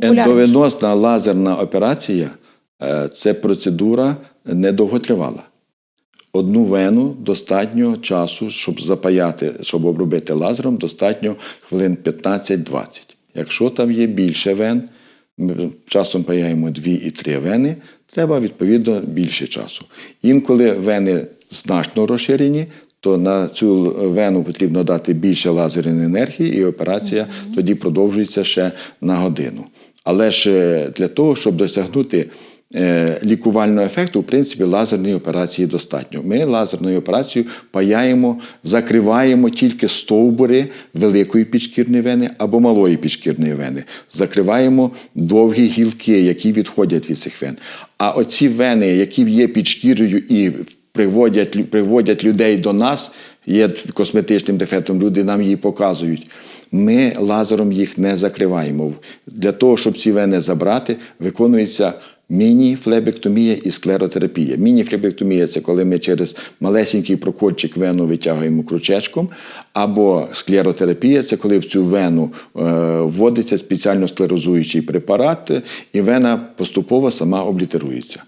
Популярніше. Лазерна операція е, це процедура недовготривала. Одну вену достатньо часу, щоб запаяти, щоб обробити лазером, достатньо хвилин 15-20. Якщо там є більше вен, ми часом паяємо 2 і 3 вени, треба відповідно більше часу. Інколи вени значно розширені, то на цю вену потрібно дати більше лазерної енергії, і операція тоді продовжується ще на годину. Але ж для того, щоб досягнути е, лікувального ефекту, в принципі, лазерної операції достатньо. Ми лазерною операцією паяємо, закриваємо тільки стовбури великої підшкірної вени або малої підшкірної вени. Закриваємо довгі гілки, які відходять від цих вен. А оці вени, які є під шкірою і приводять, приводять людей до нас, є косметичним дефектом, люди нам її показують. Ми лазером їх не закриваємо. Для того, щоб ці вени забрати, виконується міні-флебектомія і склеротерапія. Міні-флебектомія це коли ми через малесенький прокольчик вену витягуємо крючечком, або склеротерапія це коли в цю вену е, вводиться спеціально склерозуючий препарат, і вена поступово сама облітерується.